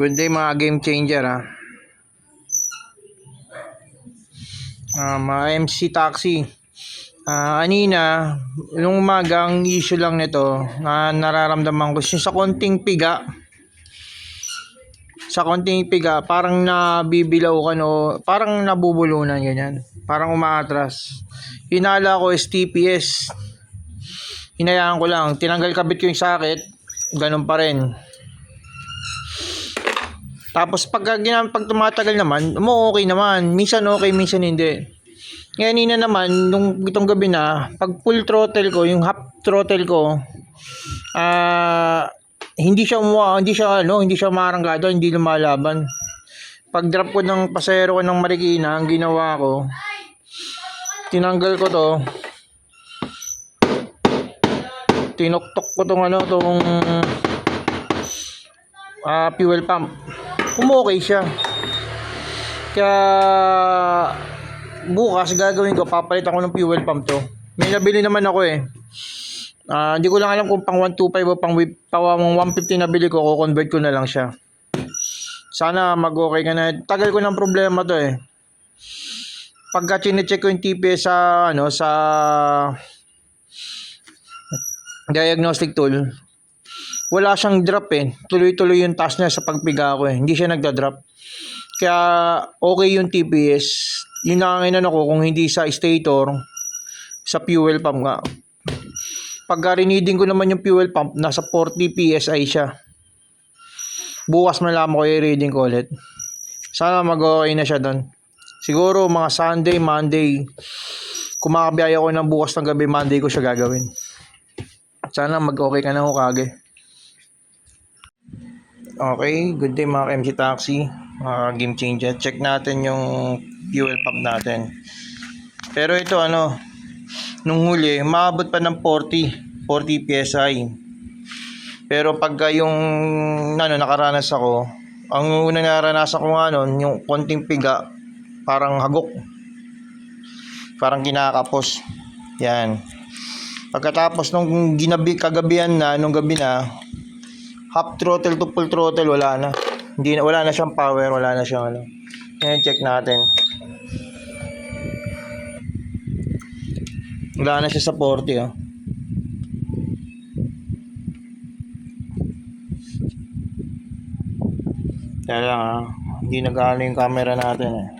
Good day mga game changer ha. Ah, mga MC Taxi. Ah, anina, nung umaga ang issue lang nito na nararamdaman ko sa konting piga. Sa konting piga, parang nabibilaw ka no, parang nabubulunan ganyan. Parang umaatras. Hinala ko is TPS. Hinayaan ko lang, tinanggal kabit ko yung sakit, ganun pa rin. Tapos pag, pag tumatagal naman, mo okay naman. Minsan okay, minsan hindi. Ngayon na naman, nung itong gabi na, pag full throttle ko, yung half throttle ko, ah, hindi siya umuha, hindi siya ano, hindi siya maranggado, hindi lumalaban. Pag drop ko ng pasero ko ng Marikina, ang ginawa ko, tinanggal ko to, tinuktok ko tong ano, tong ah, fuel pump umokay siya. Kaya bukas gagawin ko, papalitan ko ng fuel pump to. May nabili naman ako eh. Ah, hindi ko lang alam kung pang 125 o pang, pang 150 nabili ko, ko-convert ko na lang siya. Sana mag-okay ka na. Tagal ko ng problema to eh. Pagka chinecheck ko yung TPS sa, ano, sa diagnostic tool, wala siyang drop eh. Tuloy-tuloy yung task niya sa pagpiga ko eh. Hindi siya nagda-drop. Kaya okay yung TPS. Yun lang ang inano ko kung hindi sa stator, sa fuel pump nga. Pagka riniding ko naman yung fuel pump, nasa 40 PSI siya. Bukas malaman ko yung reading ko ulit. Sana mag-okay na siya doon. Siguro mga Sunday, Monday, kung makabiyaya ko ng bukas ng gabi, Monday ko siya gagawin. Sana mag-okay ka na Hokage. Okay, good day mga MC Taxi, mga game changer. Check natin yung fuel pump natin. Pero ito ano, nung huli, maabot pa ng 40, 40 PSI. Pero pagka yung ano, nakaranas ako, ang unang naranasan ko nga nun, yung konting piga, parang hagok. Parang kinakapos. Yan. Pagkatapos nung ginabi, kagabihan na, nung gabi na, half throttle to full throttle wala na. Hindi na wala na siyang power, wala na siyang ano. Ngayon check natin. Wala na siya sa 40 oh. Kaya lang ah, hindi nag-ano yung camera natin eh.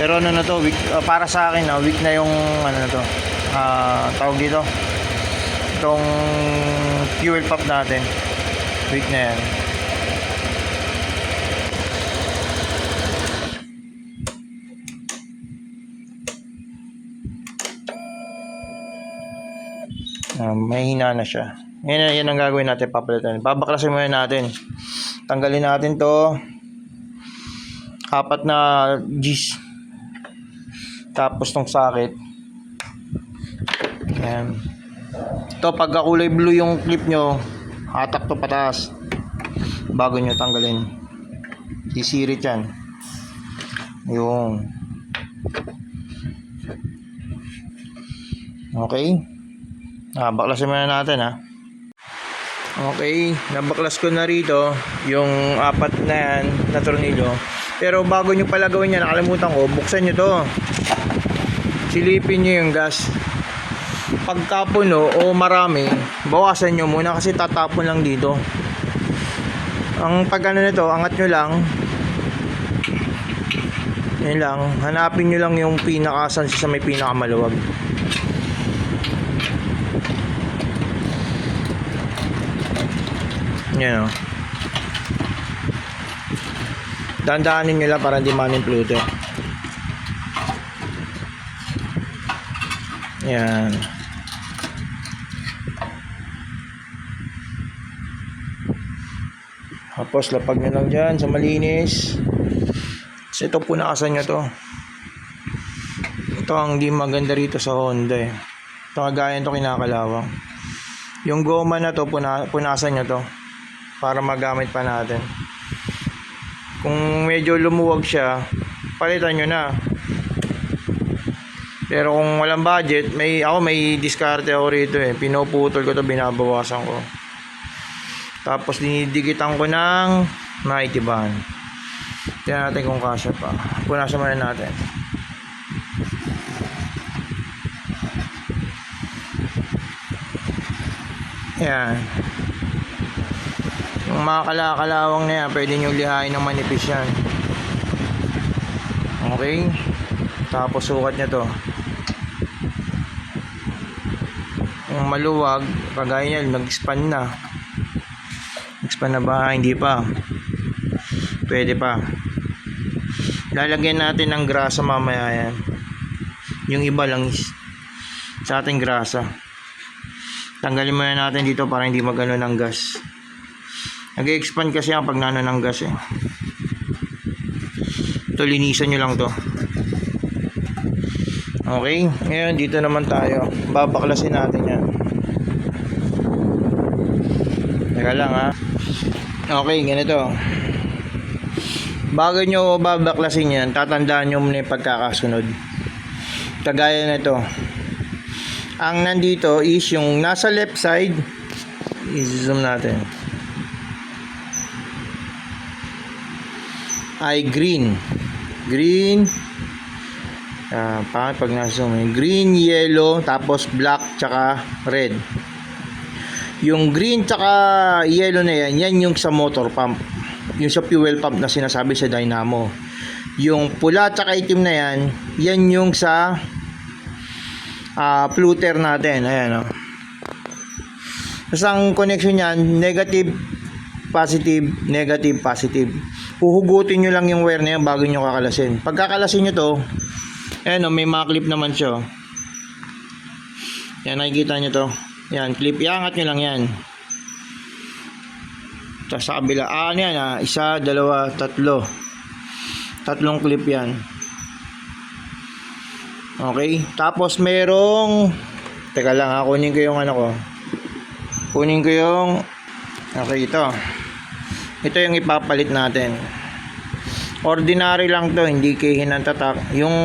Pero ano na to, week, ah, para sa akin, ah, week na yung ano na to. Ah, tawag dito. Itong fuel pump natin. Week na yan. Ah, mahina na siya. Yan, yan ang gagawin natin, papalitan. Babaklasin muna natin. Tanggalin natin to. Apat na G's. Tapos tong sakit. Yan. Ito, pagka kulay blue yung clip nyo, hatak to pataas. Bago nyo tanggalin. Sisirit yan. Yung. Okay. Ah, baklasin muna natin ha. Okay, nabaklas ko na rito yung apat na yan na tornilyo. Pero bago nyo pala gawin yan, nakalimutan ko, buksan nyo to. Silipin nyo yung gas. Pagka o marami, bawasan nyo muna kasi tatapon lang dito. Ang pag ano nito, angat nyo lang. Yan lang, hanapin nyo lang yung pinakasan sa may pinakamaluwag. Yan o. Dandahanin nyo lang para hindi manim plute. Yan. Tapos lapag nyo lang dyan sa malinis. So, ito punakasan nyo to. Ito ang di maganda rito sa Honda eh. Ito kagaya ito kinakalawang. Yung goma na to, puna, punasan nyo to. Para magamit pa natin. Kung medyo lumuwag siya, palitan nyo na. Pero kung walang budget, may ako may diskarte ako rito eh. Pinuputol ko to, binabawasan ko. Tapos dinidigitan ko ng mighty band. Tingnan natin kung kasya pa. Punasan muna natin. Yan. Yung mga kalakalawang na yan, pwede nyo lihain ng manipis yan. Okay? Tapos sukat nyo to. Yung maluwag, kagaya yan, nag-expand na. Expand na ba? Hindi pa. Pwede pa. Lalagyan natin ng grasa mamaya yan. Yung iba lang is sa ating grasa. Tanggalin muna natin dito para hindi magano ng gas. Nag-expand kasi ang pag nano ng gas eh. Ito linisan nyo lang to. Okay, ngayon dito naman tayo. Babaklasin natin yan. Teka lang ha. Okay, ganito. Bago nyo babaklasin yan, tatandaan nyo muna yung pagkakasunod. Kagaya na ito. Ang nandito is yung nasa left side. I-zoom natin. Ay green. Green. Ah, pangit pag nasa zoom. Green, yellow, tapos black, tsaka red. Yung green tsaka yellow na yan, yan yung sa motor pump. Yung sa fuel pump na sinasabi sa dynamo. Yung pula tsaka itim na yan, yan yung sa ah flutter natin. Ayan o. Tapos ang connection niyan, negative, positive, negative, positive. Huhugutin nyo lang yung wire na yan bago nyo kakalasin. Pag kakalasin nyo to, ayan o, may mga clip naman siya. oh. Yan, nakikita nyo to. Yan, clip. Iangat nyo lang yan. Tapos sa kabila. Ah, ano yan ah. Isa, dalawa, tatlo. Tatlong clip yan. Okay. Tapos merong... Teka lang ha. Kunin ko yung ano ko. Kunin ko yung... Okay, ito. Ito yung ipapalit natin. Ordinary lang to. Hindi kihin ang tatak. Yung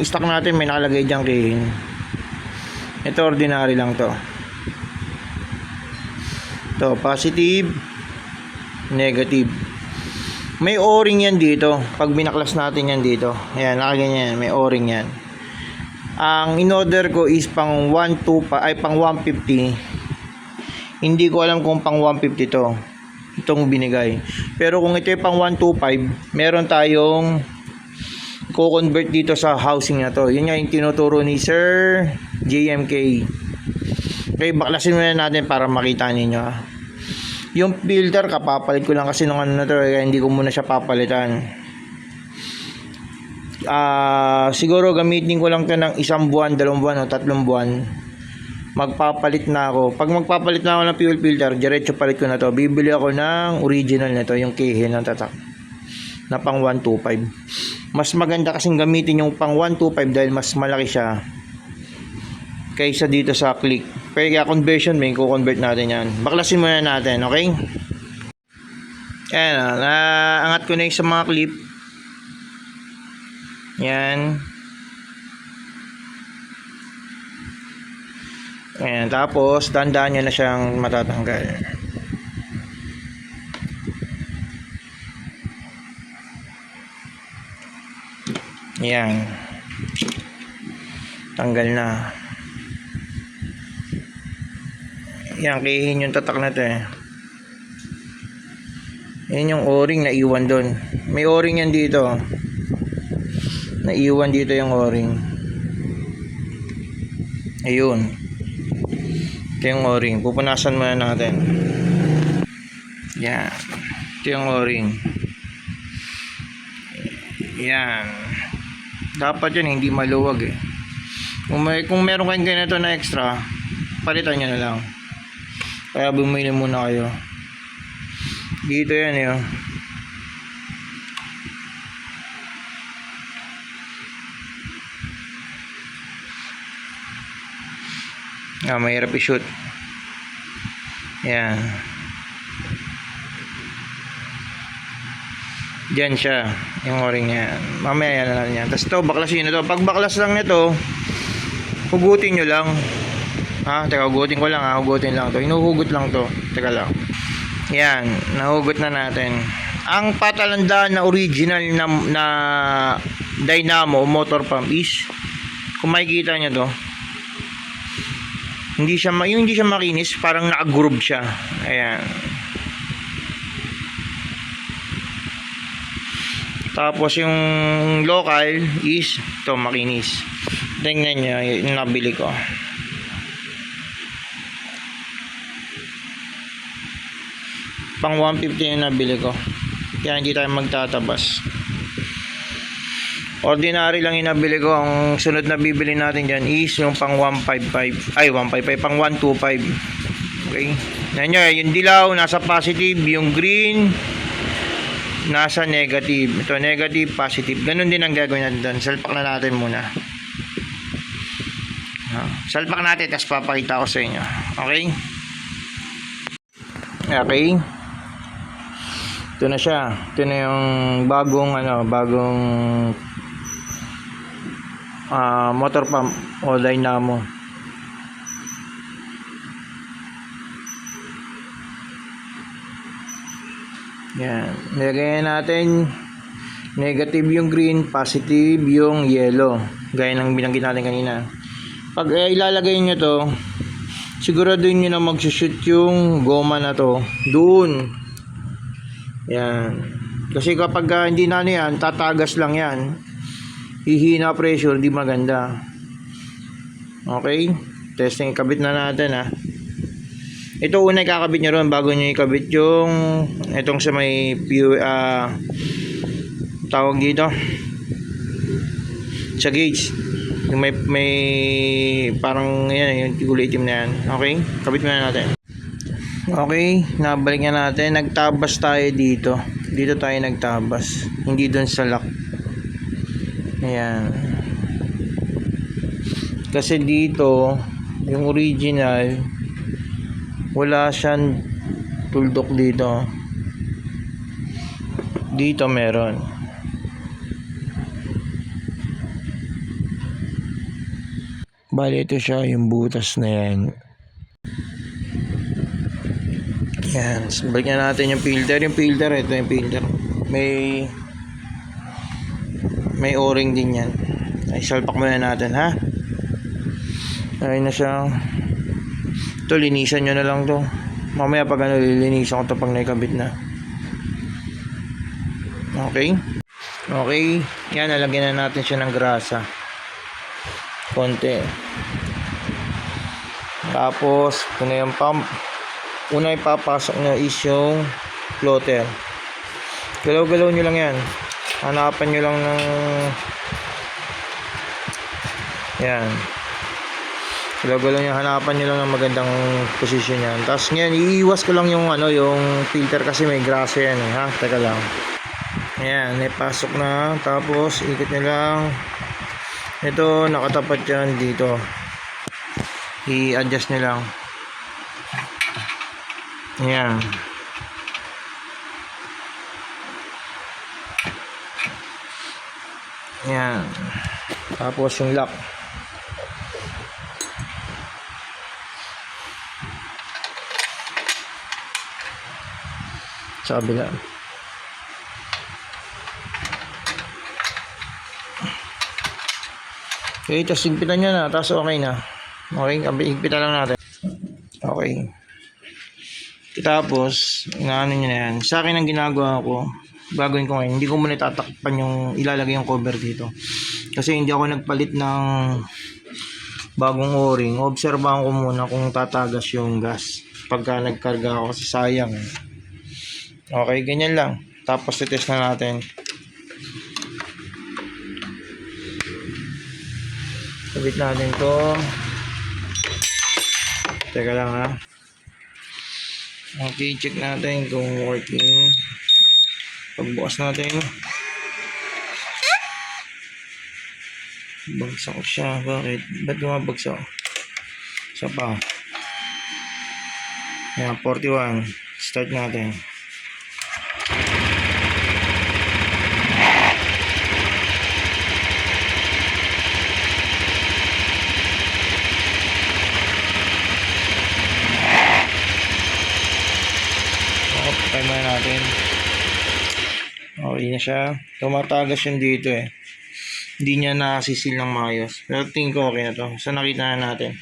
stock natin may nakalagay dyan kihin. Ito ordinary lang to. To positive, negative. May o-ring yan dito. Pag binaklas natin yan dito. Ayan, nakaganyan. May o-ring yan. Ang in-order ko is pang 125 ay pang 150. Hindi ko alam kung pang 150 to. Itong binigay. Pero kung ito yung pang 125, meron tayong ko-convert dito sa housing na to. Yun nga yung tinuturo ni Sir JMK. Okay, baklasin muna natin para makita ninyo. ah. Yung filter, kapapalit ko lang kasi nung ano na to, kaya hindi ko muna siya papalitan. Ah, siguro gamitin ko lang to ng isang buwan, dalawang buwan o tatlong buwan. Magpapalit na ako. Pag magpapalit na ako ng fuel filter, diretso palit ko na to. Bibili ako ng original na to, yung kihin ng tatak na pang 125. Mas maganda kasing gamitin yung pang 125 dahil mas malaki siya kaysa dito sa click. Kaya conversion may ko-convert natin yan. Baklasin muna natin, okay? Ayan, ah, naangat ko na yung sa mga clip. Yan. Ayan, tapos dandaan nyo na siyang matatanggal. Yan. Tanggal na. Yan, kihin yung tatak na to eh. Yan yung o-ring na iwan doon. May o-ring yan dito. Naiwan dito yung o-ring. Ayun. Ito yung o-ring. Pupunasan muna natin. Yan. Ito yung o-ring. Yan. Dapat yan hindi maluwag eh. Kung, may, kung meron kayong ganito na extra, palitan nyo na lang. Kaya bumili muna kayo. Dito yan yun. Ah, mahirap i-shoot. Yan. Diyan siya, yung o-ring niya. Mamaya yan na yan. Tapos ito, baklasin na to. Pag baklas lang nito, hugutin nyo lang. Ha, teka, hugutin ko lang ha. Hugutin lang to. Inuhugot lang to. Teka lang. Yan, nahugot na natin. Ang patalandaan na original na, na dynamo motor pump is, kung makikita nyo to, hindi siya, yung hindi siya makinis, parang naka-groove siya. Ayan. Tapos yung local is ito makinis. Tingnan nyo yung nabili ko. Pang 150 yung nabili ko. Kaya hindi tayo magtatabas. Ordinary lang yung nabili ko. Ang sunod na bibili natin dyan is yung pang 155. Ay, 155. Pang 125. Okay. Yan nyo, yung dilaw nasa positive. Yung green nasa negative. Ito, negative, positive. Ganun din ang gagawin natin doon. Salpak na natin muna. Salpak natin, tapos papakita ko sa inyo. Okay? Okay. Ito na siya. Ito na yung bagong, ano, bagong ah, motor pump o dynamo. Yan. Nilagay natin negative yung green, positive yung yellow. Gaya ng binanggit natin kanina. Pag eh, ilalagay nyo to, siguraduhin nyo na magsushoot yung goma na to doon. Yan. Kasi kapag ah, hindi na ano yan, tatagas lang yan. Hihina pressure, di maganda. Okay? Testing, kabit na natin ha. Ito una ikakabit nyo ron bago nyo ikabit yung itong sa may ah, tawag dito. Sa gauge. Yung may, may parang yan yung kulay itim na yan. Okay? Kabit muna natin. Okay? Nabalik na natin. Nagtabas tayo dito. Dito tayo nagtabas. Hindi doon sa lock ayan. Kasi dito yung original wala siyang tuldok dito. Dito meron. Bali ito siya yung butas na yan. Yan balikan natin yung filter. Yung filter ito yung filter. May may o-ring din yan. Ay salpak muna natin ha? Ayun na siya. Ito linisan nyo na lang to. Mamaya pag ano lilinisan ko to pag naikabit na. Okay? Okay. Yan nalagyan na natin siya ng grasa. Konti. Tapos ito na yung pump. Una ipapasok nyo is yung floater galaw galaw nyo lang yan hanapan nyo lang ng yan. Galaw-galaw nyo hanapan nyo lang ng magandang position yan. Tapos ngayon iiwas ko lang yung ano yung filter kasi may grasa yan eh ha? Teka lang. Ayan ipasok na. Tapos ikot nyo lang. Ito nakatapat yan dito. I-adjust nyo lang. Ayan ayan tapos yung lock. Sa kabila okay tapos higpitan nyo na tapos okay na. Okay higpitan lang natin. Okay. Tapos inaano nyo na yan. Sa akin ang ginagawa ko gagawin ko ngayon hindi ko muna tatakpan yung ilalagay yung cover dito kasi hindi ako nagpalit ng bagong o-ring obserbahan ko muna kung tatagas yung gas pagka nagkarga ako kasi sayang eh. Okay, ganyan lang. Tapos titest na natin. Sabit natin to. Teka lang ha. Okay, check natin kung working. Pagbukas natin. Bagsak siya. Bakit? Ba't bumabagsak? Isa pa. Ayan, 41. Start natin. Okay, try muna natin. Okay na siya. Tumatagas yun dito eh. Hindi niya nakasisil ng maayos. Pero tingin ko okay na to. So nakita na natin.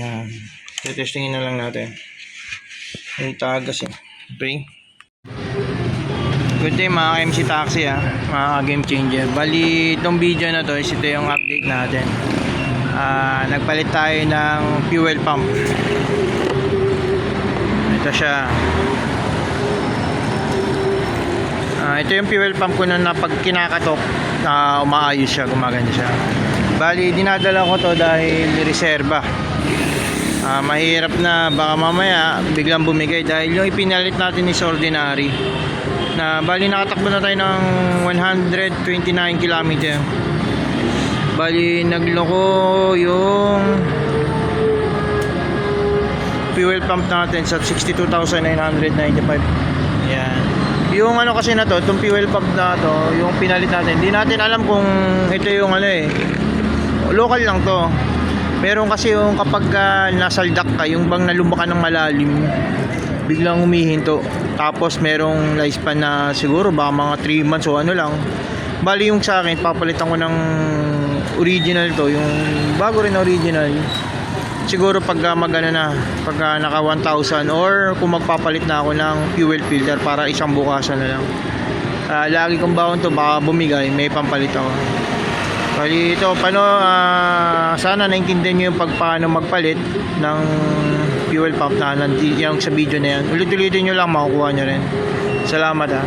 Yan. Tetestingin na lang natin. Yung tagas eh. Okay. Good day mga MC Taxi ha, mga game changer. Bali, itong video na to ito yung update natin. Ah, nagpalit tayo ng fuel pump. Ito siya. Ah, ito yung fuel pump ko na pag kinakatok, na umaayos siya, gumaganda siya. Bali, dinadala ko to dahil reserva. Ah, mahirap na baka mamaya biglang bumigay dahil yung ipinalit natin is ordinary na bali nakatakbo na tayo ng 129 km bali nagloko yung fuel pump natin sa 62,995 yan yung ano kasi na to itong fuel pump na to yung pinalit natin hindi natin alam kung ito yung ano eh local lang to Meron kasi yung kapag uh, nasaldak ka, yung bang nalumba ka ng malalim, biglang humihinto. Tapos merong lifespan na siguro baka mga 3 months o ano lang. Bali yung sa akin, papalitan ko ng original to, yung bago rin na original. Siguro pag uh, magano na, pag uh, naka 1,000 or kung magpapalit na ako ng fuel filter para isang bukasan na lang. Uh, lagi kong bawon to, baka bumigay, may pampalit ako. Bali ito, paano, ah, sana naintindihan nyo yung pag paano magpalit ng fuel pump na nandi- yung sa video na yan. Ulit-ulitin nyo lang, makukuha nyo rin. Salamat ha.